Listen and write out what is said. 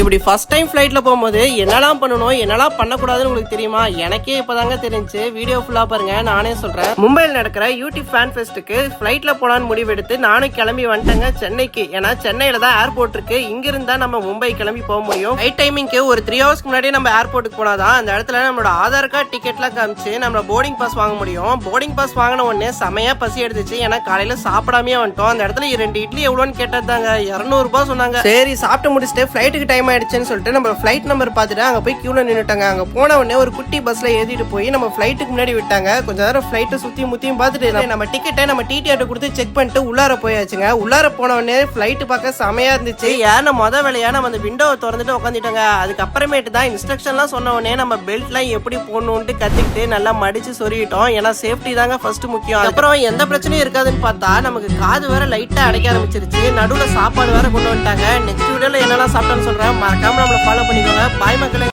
இப்படி first time ஃப்ளைட்டில் போகும்போது என்னெல்லாம் பண்ணணும் என்னெல்லாம் பண்ணக்கூடாதுன்னு உங்களுக்கு தெரியுமா? எனக்கே இப்பதாங்க தெரிஞ்சு. வீடியோ ஃபுல்லாக பாருங்க. நானே சொல்கிறேன் மும்பையில் நடக்கிற யூடியூப் ஃபேன் ஃபெஸ்ட்டுக்கு ஃப்ளைட்டில் போலான்னு முடிவெடுத்து நானும் கிளம்பி வந்துட்டேங்க சென்னைக்கு. ஏன்னா சென்னையில் தான் ஏர்போர்ட் இருக்கு. இங்கிருந்தா நம்ம மும்பை கிளம்பி போக முடியும். நைட் டைமிங்க்கு ஒரு த்ரீ ஹவர்ஸ்க்கு முன்னாடியே நம்ம ஏர்போர்ட்டுக்கு போனாதான் அந்த இடத்துல நம்மளோட ஆதார் கார்டு டிக்கெட்லாம் காமிச்சு நம்ம போர்டிங் பாஸ் வாங்க முடியும். போர்டிங் பாஸ் வாங்கின உடனே செமையா பசி எடுத்துச்சு. ஏன்னா காலையில சாப்பிடாமே வந்துட்டோம். அந்த இடத்துல ரெண்டு இட்லி எவ்வளோன்னு கேட்டதாங்க இரநூறுபா சொன்னாங்க. சரி சாப்பிட்டு முடிச்சுட்டு ஃப்ளைட்டுக்கு டைம் ஆயிடுச்சுன்னு சொல்லிட்டு நம்ம ஃப்ளைட் நம்பர் பார்த்துட்டு அங்கே போய் க்யூவில் நின்றுட்டாங்க அங்கே போன உடனே ஒரு குட்டி பஸ்ஸில் ஏறிட்டு போய் நம்ம ஃப்ளைட்டுக்கு முன்னாடி விட்டாங்க. கொஞ்ச நேரம் ஃப்ளைட்டை சுற்றி முத்தியும் பார்த்துட்டு நம்ம டிக்கெட்டை நம்ம டிடிஆர்ட்ட கொடுத்து செக் பண்ணிட்டு உள்ளார போயாச்சுங்க. உள்ளார போன உடனே ஃப்ளைட்டு பார்க்க செமையாக இருந்துச்சு. ஏன்னா மொதல் வேலையாக நம்ம அந்த விண்டோவை திறந்துட்டு உட்காந்துட்டாங்க அதுக்கப்புறமேட்டு தான் இன்ஸ்ட்ரக்ஷன்லாம் சொன்ன உடனே நம்ம பெல்ட்லாம் எப்படி போடணுன்ட்டு கற்றுக்கிட்டு நல்லா மடித்து சொருகிட்டோம். ஏன்னா சேஃப்டி தாங்க ஃபர்ஸ்ட் முக்கியம். அப்புறம் எந்த பிரச்சனையும் இருக்காதுன்னு பார்த்தா நமக்கு காது வேற லைட்டாக அடைக்க ஆரம்பிச்சிருச்சு. நடுவில் சாப்பாடு வேற கொண்டு வந்துட்டாங்க. நெக்ஸ்ட் வீடியோவில் என்னெல்லாம் சாப்பிட்டான்னு சொல்கிறேன் மறக்காம நம்மளை ஃபாலோ பண்ணிக்கோங்க. பாய் மக்களே.